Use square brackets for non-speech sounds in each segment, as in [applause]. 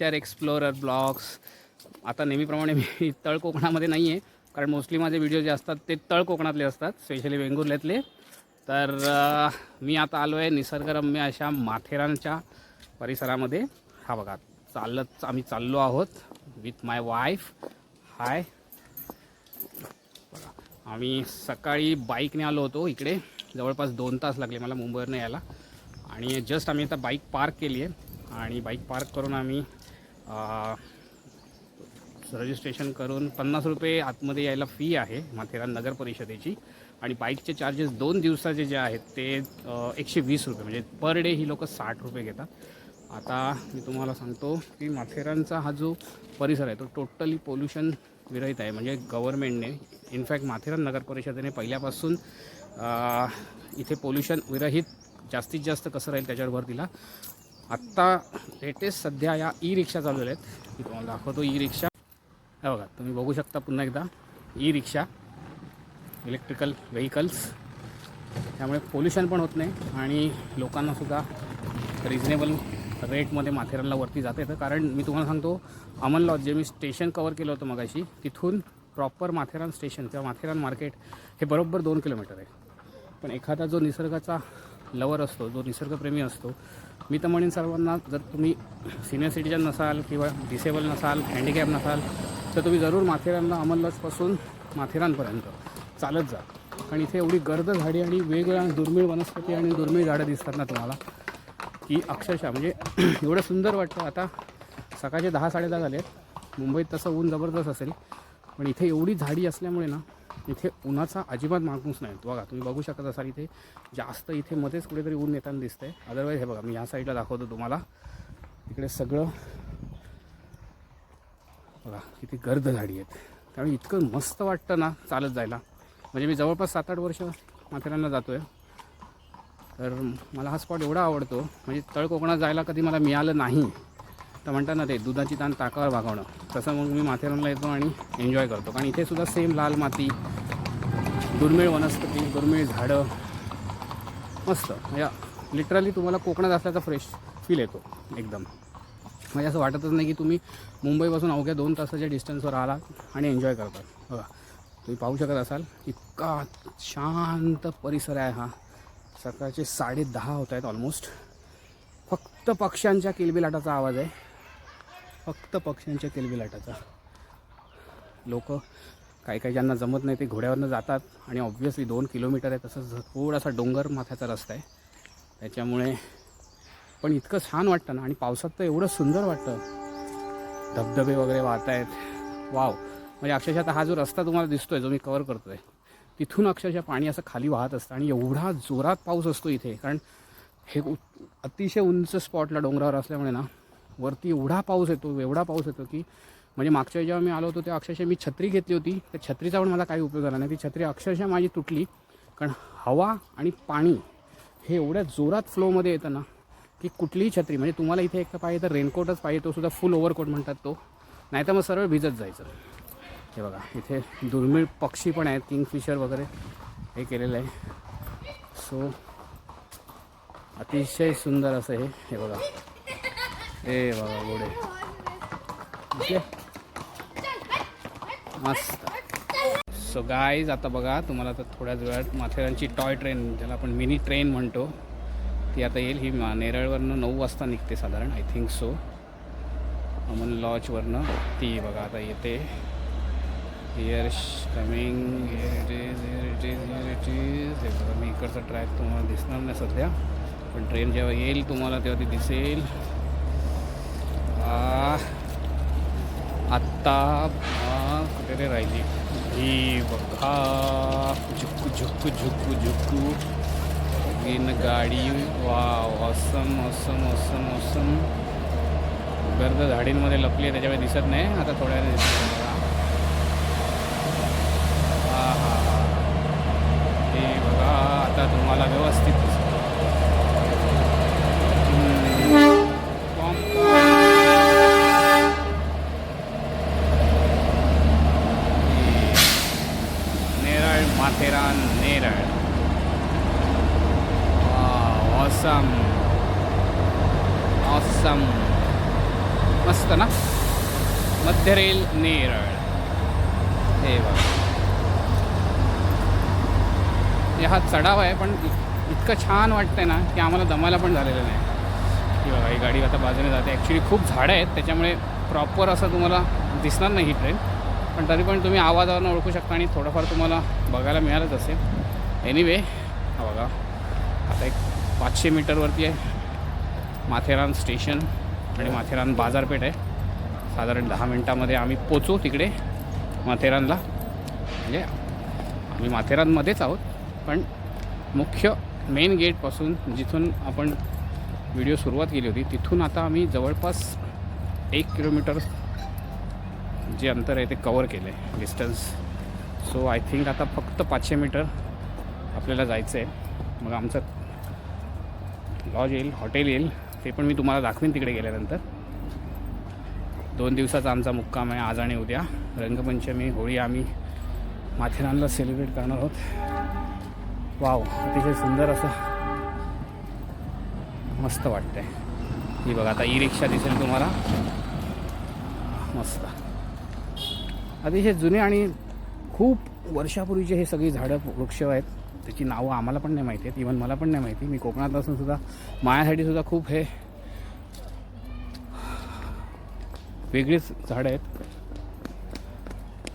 Nature explorer blogs आता नेहमीप्रमाणे मी [laughs] तळ कोकणामध्ये नाही आहे कारण मोस्टली माझे व्हिडिओ जे असतात ते तळ कोकणातले असतात स्पेशली वेंगुर्ल्यातले. तर मी आता आलो आहे निसर्गरम्य अशा माथेरानच्या परिसरामध्ये. हा बघा चालत आम्ही चाललो आहोत विथ माय वाईफ हाय बघा आम्ही सकाळी बाईकने आलो होतो इकडे. जवळपास दोन तास लागले मला मुंबईवरनं यायला. आणि जस्ट आम्ही आता बाईक पार्क केली आहे आणि बाईक पार्क करून आम्ही रजिस्ट्रेशन करून पन्नास रुपये आतमध्ये यायला फी आहे माथेरान नगर परिषदेची. आणि बाईकचे चार्जेस दोन दिवसाचे जे आहेत ते एकशे वीस रुपये. म्हणजे पर डे ही लोक साठ रुपये घेतात. आता मी तुम्हाला सांगतो की माथेरानचा हा जो परिसर आहे तो टोटली पोल्युशन विरहित आहे. म्हणजे गव्हर्मेंटने इनफॅक्ट माथेरान नगर परिषदेने पहिल्यापासून इथे पोल्युशन विरहित जास्तीत जास्त कसं राहील त्याच्यावर भर दिला. आत्ता लेटेस्ट सध्या या ई रिक्षा चालू आहेत मी तुम्हाला दाखवतो ई रिक्षा हे बघा तुम्ही बघू शकता पुन्हा एकदा. ई रिक्षा इलेक्ट्रिकल व्हेकल्स त्यामुळे पोल्युशन पण होत नाही आणि लोकांनासुद्धा रिजनेबल रेटमध्ये माथेरानला वरती जाता येतं. कारण मी तुम्हाला सांगतो अमन लॉज जे मी स्टेशन कवर केलं होतं मगाशी तिथून प्रॉपर माथेरान स्टेशन किंवा माथेरान मार्केट हे बरोबर दोन किलोमीटर आहे. पण एखादा जो निसर्गाचा लवर असतो जो निसर्गप्रेमी असतो. मी तर म्हणेन सर्वांना जर तुम्ही सिनियर सिटीजन नसाल किंवा डिसेबल नसाल हँडिकॅप नसाल तर तुम्ही जरूर माथेरानला अमन माथेरानपर्यंत चालत जा. कारण इथे एवढी गर्द झाडी आणि वेगवेगळ्या दुर्मिळ वनस्पती आणि दुर्मिळ झाडं दिसतात ना तुम्हाला की अक्षरशः म्हणजे [clears throat] एवढं सुंदर वाटतं. आता सकाळचे दहा साडेदहा झाले आहेत मुंबईत तसं ऊन जबरदस्त असेल. पण इथे एवढी झाडी असल्यामुळे ना इथे उन्हाचा अजिबात माणूस नाही. बघा तुम्ही बघू शकत असाल इथे जास्त इथे मध्येच कुठेतरी ऊन येताना दिसतंय. अदरवाईज हे बघा मी ह्या साईडला दाखवतो तुम्हाला. इकडे सगळं बघा किती गर्द गाडी आहेत. त्यामुळे इतकं मस्त वाटतं ना चालत जायला. म्हणजे मी जवळपास सात आठ वर्ष माथेरानला जातो आहे तर मला हा स्पॉट एवढा आवडतो. म्हणजे तळ कोकणात जायला कधी मला मिळालं नाही. तर म्हणतात ना ते दुधाची ताण ताकावर भागवणं तसं मग मी माथेरानला येतो आणि एन्जॉय करतो. कारण इथे सुद्धा सेम लाल माती दुर्मिळ वनस्पती दुर्मिळ झाडं मस्त. म्हणजे लिटरली तुम्हाला कोकणात असल्याचा फ्रेश फील येतो एकदम. म्हणजे असं वाटतच नाही की तुम्ही मुंबईपासून अवघ्या दोन तासाच्या डिस्टन्सवर आलात आणि एन्जॉय करतात. बघा तुम्ही पाहू शकत असाल इतका शांत परिसर आहे हा. सकाळचे साडे दहा होत आहेत ऑलमोस्ट फक्त पक्ष्यांच्या किलबिलाटाचा आवाज आहे. फक्त पक्ष्यांच्या किलबिलाटाचा लोक काही काही ज्यांना जमत नाही ते घोड्यावरनं जातात आणि ऑब्व्हियसली दोन किलोमीटर आहे तसंच थोडासा डोंगर माथ्याचा रस्ता आहे. त्याच्यामुळे पण इतकं छान वाटतं ना आणि पावसात तर एवढं सुंदर वाटतं. धबधबे वगैरे वाहत आहेत वाव म्हणजे अक्षरशः आता हा जो रस्ता तुम्हाला दिसतो आहे जो मी कवर करतो आहे तिथून अक्षरशः पाणी असं खाली वाहत असतं आणि एवढा जोरात पाऊस असतो इथे. कारण हे उ- अतिशय उंच स्पॉटला डोंगरावर असल्यामुळे ना वरती एवढा पाऊस येतो एवढा पाऊस येतो की म्हणजे मागच्या जेव्हा मी आलो होतो तेव्हा अक्षरशः मी छत्री घेतली होती. त्या छत्रीचा पण मला काही उपयोग झाला नाही. ती छत्री अक्षरशः माझी तुटली. कारण हवा आणि पाणी हे एवढ्या जोरात फ्लोमध्ये येतं ना की कुठलीही छत्री म्हणजे तुम्हाला इथे एक पाहिजे तर रेनकोटच पाहिजे तो सुद्धा फुल ओव्हरकोट म्हणतात तो. नाहीतर मग सरळ भिजत जायचं. हे बघा इथे दुर्मिळ पक्षी पण आहेत किंगफिशर वगैरे हे केलेलं आहे. सो अतिशय सुंदर असं हे हे बघा. हे बाबा घोडे दिसले? मस्त. सो गायज आता बघा तुम्हाला आता थोड्याच वेळात माथेरानची टॉय ट्रेन ज्याला आपण मिनी ट्रेन म्हणतो ती आता येईल. ही नेरळवरनं नऊ वाजता निघते साधारण आय थिंक सो अमन लॉजवरनं ती बघा आता येते. Here coming here it is here it is here it is हे बघा मी इकडचा ट्रॅक तुम्हाला दिसणार नाही सध्या. पण ट्रेन जेव्हा येईल तुम्हाला तेव्हा ती दिसेल. आत्ता कुठे रे राहिली. ही बघा. झुकू झुक झुक झुकू. इन गाडी. वा असम असम असम असम गर्द झाडींमध्ये लपली आहे त्याच्यामुळे दिसत नाही. आता थोड्या दिसत हा हा हा. हे बघा आता तुम्हाला व्यवस्थित दिसतं. हम्म. पॉम, पॉम. नेरळ माथेरान नेरळ ऑसम मस्त ना मध्य रेल नेरळ हे बघा हे हा चढाव आहे पण इतकं छान वाटतंय ना की आम्हाला दमायला पण झालेलं नाही. की बघा ही गाडी आता बाजूने जाते. ॲक्च्युली खूप झाडं आहेत त्याच्यामुळे प्रॉपर असं तुम्हाला दिसणार नाही ही ट्रेन पण तरी पण तुम्ही आवाजावरनं ओळखू शकता आणि थोडंफार तुम्हाला बघायला मिळालंच असेल. एनिवे हा बघा. आता एक पाचशे मीटरवरती आहे. माथेरान स्टेशन आणि माथेरान बाजारपेठ आहे. साधारण दहा मिनटामध्ये आम्ही पोचू तिकडे माथेरानला. म्हणजे आम्ही माथेरानमध्येच आहोत. पण मुख्य मेन गेटपासून जिथून आपण व्हिडिओ सुरुवात केली होती तिथून आता आम्ही जवळपास एक किलोमीटर जे अंतर आहे ते कवर केलं आहे डिस्टन्स. सो आय थिंक आता फक्त पाचशे मीटर आपल्याला जायचं आहे मग आमचं लॉज येईल हॉटेल येईल. ते पण मी तुम्हाला दाखवीन तिकडे गेल्यानंतर. दोन दिवसाचा आमचा मुक्काम आहे. आज आणि उद्या. रंगपंचमी होळी आम्ही माथेरानला सेलिब्रेट करणार आहोत. वाव अतिशय सुंदर असं मस्त वाटतंय. ही बघा आता ई रिक्षा दिसेल तुम्हाला. मस्त. अतिशय जुने आणि खूप वर्षापूर्वीचे हे सगळी झाडं वृक्ष आहेत. त्याची नावं आम्हाला पण नाही माहिती आहेत. इवन मला पण नाही माहिती. मी कोकणात असून सुद्धा माझ्यासाठी सुद्धा खूप हे वेगळीच झाडं आहेत.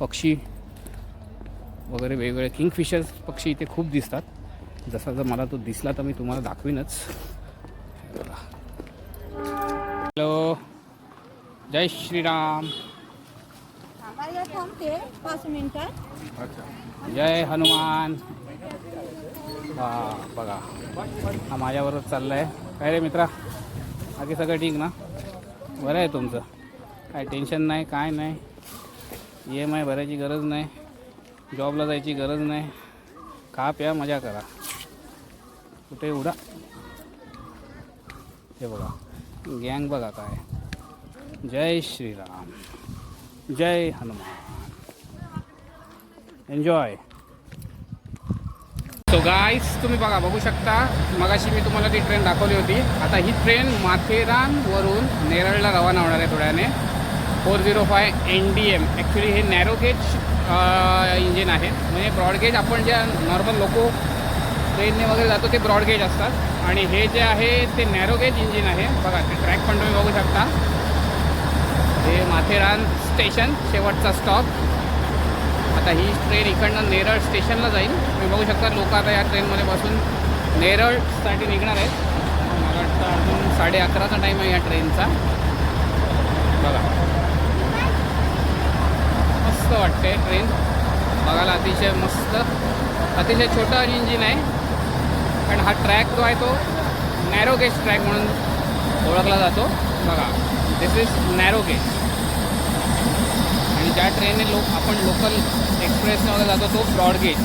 पक्षी वगैरे वेगवेगळे किंगफिशर्स पक्षी इथे खूप दिसतात. जसा जर मला तो दिसला तर मी तुम्हाला दाखवीनच. हॅलो. जय श्रीराम. पाच मिनिटात जय हनुमान. हा बघा. हा माझ्याबरोबर चाललं आहे काय रे मित्रा? बाकी सगळं ठीक ना? बरं आहे तुमचं? काय टेन्शन नाही काय नाही? ई एम आय भरायची गरज नाही. जॉबला जायची गरज नाही. खा प्या मजा करा. कुठे उडा? हे बघा. गँग बघा काय. जय श्रीराम. जय हनुमान. एन्जॉय सो गाईस तुम्ही बघा बघू शकता. मगाशी मी तुम्हाला ती ट्रेन दाखवली होती. आता ही ट्रेन माथेरानवरून नेरळला रवाना होणार आहे थोड्याने. Four zero five N D M actually हे नॅरो गेज इंजिन आहे. म्हणजे ब्रॉडगेज आपण ज्या नॉर्मल लोको ट्रेनने वगैरे जातो ते ब्रॉडगेज असतात. आणि हे जे आहे ते नॅरो गेज इंजिन आहे. बघा ते ट्रॅक पण तुम्ही बघू शकता. हे माथेरान स्टेशन शेवटचा स्टॉप आता ही ट्रेन इकडनं नेरळ स्टेशनला जाईल. तुम्ही बघू शकता लोक आता या ट्रेनमध्ये बसून नेरळसाठी निघणार आहेत. मला वाटतं अजून साडे अकराचा टाईम आहे या ट्रेनचा बघा. मस्त वाटते ट्रेन बघायला अतिशय मस्त. अतिशय छोटं इंजिन आहे. कारण हा ट्रॅक जो आहे तो नॅरो गेज ट्रॅक म्हणून ओळखला जातो. बघा. दिस इज नॅरो गेज आणि ज्या ट्रेनने लोक आपण लोकल एक्सप्रेसने वगैरे जातो तो ब्रॉडगेज.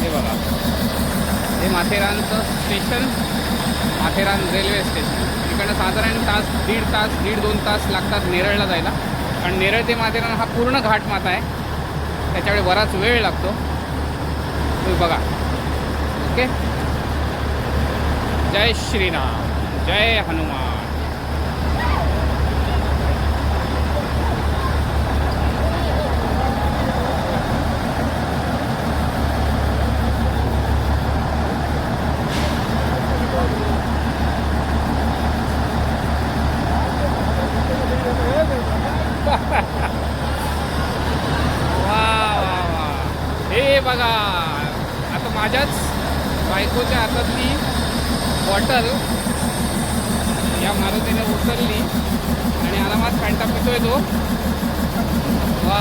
हे बघा. हे माथेरानचं स्टेशन माथेरान रेल्वे स्टेशन. इकडनं साधारण तास दीड तास दीड दोन तास लागतात नेरळला जायला. कारण नेरळ ते माथेरान हा पूर्ण घाट माता आहे. त्याच्यामुळे बराच वेळ लागतो. तुम्ही बघा. ओके? जय श्रीराम. जय हनुमान. वा वा वा हे बघा आता माझ्याच बायकोच्या हातातली बॉटल या मारुतीने उचलली आणि आरामात फॅन्टा पितोय तो. वा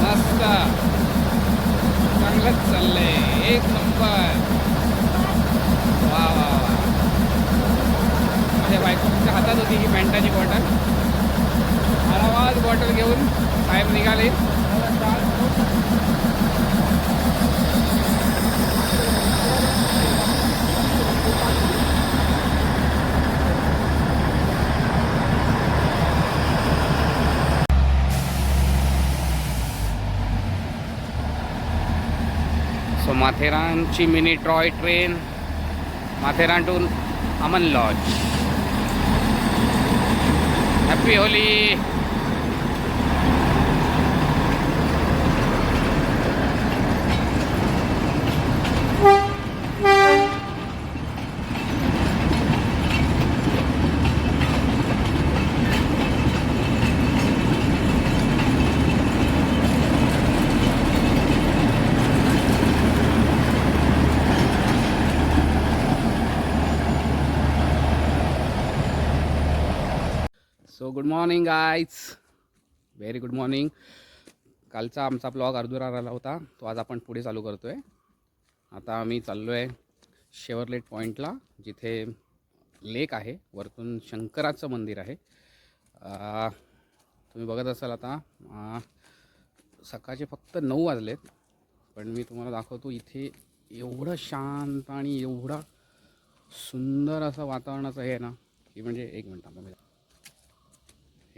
मस्त. चांगलंच चाललंय. एक नंबर. वा वा वा. माझ्या बायकोच्या हातात होती ही फॅन्टाची बॉटल आरामात बॉटल घेऊन साहेब सो माथेरानची mini toy train Matheran to Aman lodge happy Holi so good morning guys very good morning कालचा आमचा ब्लॉग अर्धुरा राहिला होता. तो आज आपण पुढे चालू करतो आहे आता आम्ही चाललो आहे शेवरलेट पॉईंटला जिथे लेक आहे. वरतून शंकराचं मंदिर आहे. तुम्ही बघत असाल आता सकाळचे फक्त नऊ वाजलेत. पण मी तुम्हाला दाखवतो इथे एवढं शांत आणि एवढा सुंदर असं वातावरणाचं हे आहे ना की म्हणजे एक मिनटं थांबा मी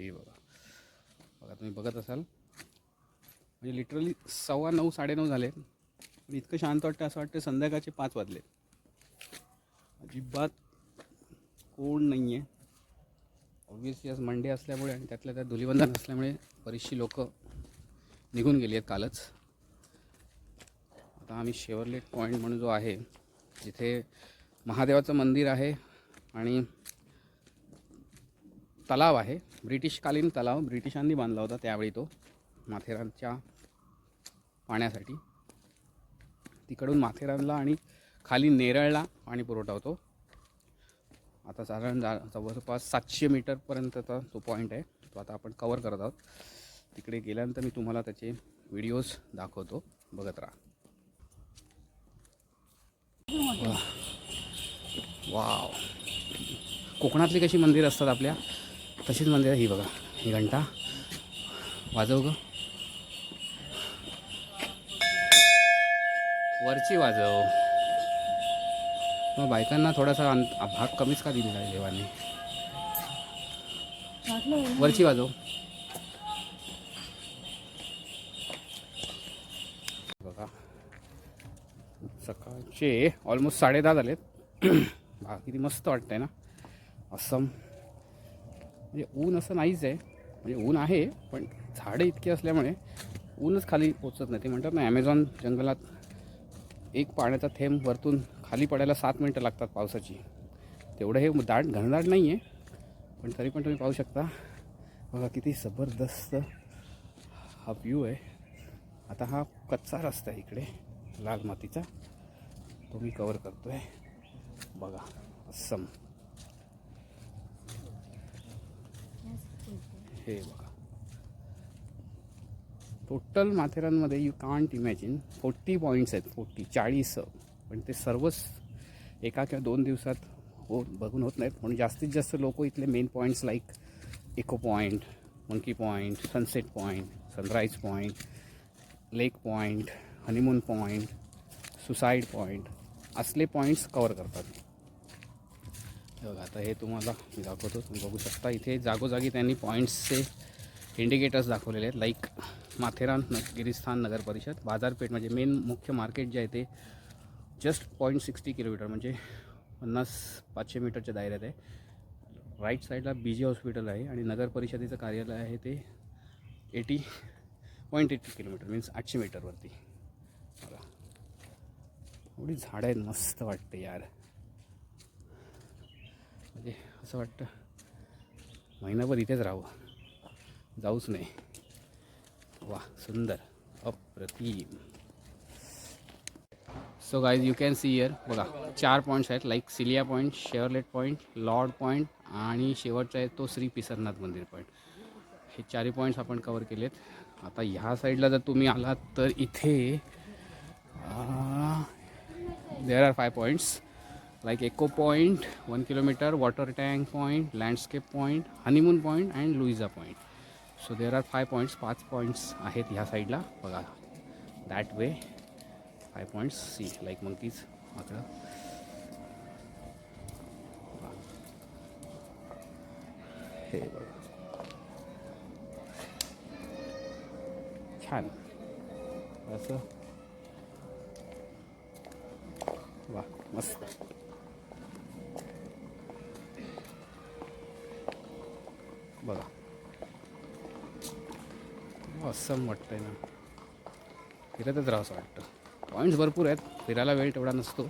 हे बघा. बघा तुम्ही बघत असाल. म्हणजे लिटरली सव्वा नऊ साडेनऊ झाले. आणि इतकं शांत वाटतं असं वाटतं संध्याकाळचे पाच वाजले. अजिबात कोण नाही आहे ऑब्विसली आज मंडे असल्यामुळे आणि त्यातल्या त्यात धुलीबंधन असल्यामुळे बरीचशी लोक निघून गेली आहेत कालच. आता आम्ही शेवरलेट पॉईंट म्हणून जो आहे जिथे महादेवाचं मंदिर आहे आणि तलाव आहे. ब्रिटिशकालीन तलाव ब्रिटिशांनी बांधला होता त्यावेळी तो माथेरानच्या पाण्यासाठी. तिकडून माथेरानला आणि खाली नेरळला पाणी पुरवठा होतो. आता साधारण जा जवळपास सातशे मीटरपर्यंतचा तो पॉईंट आहे. तो आता आपण कवर करत आहोत. तिकडे गेल्यानंतर मी तुम्हाला त्याचे व्हिडिओज दाखवतो. बघत राहा. वाव कोकणातली कशी मंदिरं असतात आपल्या? तशीच आहे ही बघा ही घंटा. वाजव ग. वरची वाजव. मग बायकांना थोडासा अंत भाग कमीच का दिलेला आहे देवाने? वरची वाजव. बघा. सकाळचे ऑलमोस्ट साडे दहा झालेत [clears throat] किती मस्त वाटतंय ना? असं म्हणजे ऊन असं नाहीच आहे. म्हणजे ऊन आहे पण झाडं इतकी असल्यामुळे ऊनच खाली पोचत नाही. ते म्हणतात ना ॲमेझॉन जंगलात एक पाण्याचा थेंब वरतून खाली पडायला सात मिनटं लागतात पावसाची. तेवढं हे दाट घनदाट नाही आहे पण तरी पण तुम्ही पाहू शकता. बघा किती जबरदस्त हा व्ह्यू आहे. आता हा कच्चा रस्ता आहे इकडे लाल मातीचा. तो मी कवर करतो आहे बघा अस्सम हे बघा. Total माथेरानमध्ये you can't imagine forty points आहेत फोर्टी चाळीस. पण ते सर्वच एका किंवा दोन दिवसात हो बघून होत नाहीत. म्हणून जास्तीत जास्त लोक इथले main points like echo point monkey point sunset point sunrise point lake point honeymoon point suicide point असले पॉईंट्स कवर करतात. बघा आता हे तुम्हाला मी दाखवतो. तुम्ही बघू शकता इथे जागोजागी त्यांनी पॉईंट्सचे इंडिकेटर्स दाखवलेले आहेत. लाईक माथेरान न गिरिस्थान नगर परिषद बाजारपेठ म्हणजे मेन मुख्य मार्केट जे आहे ते जस्ट पॉईंट सिक्स्टी किलोमीटर म्हणजे पन्नास पाचशे मीटरच्या दायऱ्यात आहे. राईट साईडला बी जी हॉस्पिटल आहे आणि नगर परिषदेचं कार्यालय आहे ते eighty point eighty kilometre means आठशे मीटरवरती. बघा. एवढी झाडं आहेत मस्त वाटते यार. म्हणजे असं वाटतं. महिनाभर इथेच राहावं. जाऊच नाही वा सुंदर. अप्रतिम. So guys you can see here बघा चार पॉईंट्स आहेत. Like cilia point Charlotte point Lord point आणि शेवटचा आहे तो श्री पिसरनाथ मंदिर पॉईंट हे चारही पॉईंट्स आपण कवर केलेत. आता ह्या साईडला जर तुम्ही आलात तर इथे there are five points like echo point one kilometre water tank point landscape point honeymoon point and Louisa point so there are five points पाच पॉईंट्स आहेत ह्या साईडला बघा that way five points see like monkeys माकडं. हे बघा. छान. असं. वा मस्त. असं वाटतंय ना. फिरतच राहावं असं वाटतं. पॉईंट्स भरपूर आहेत. फिरायला वेळ तेवढा नसतो.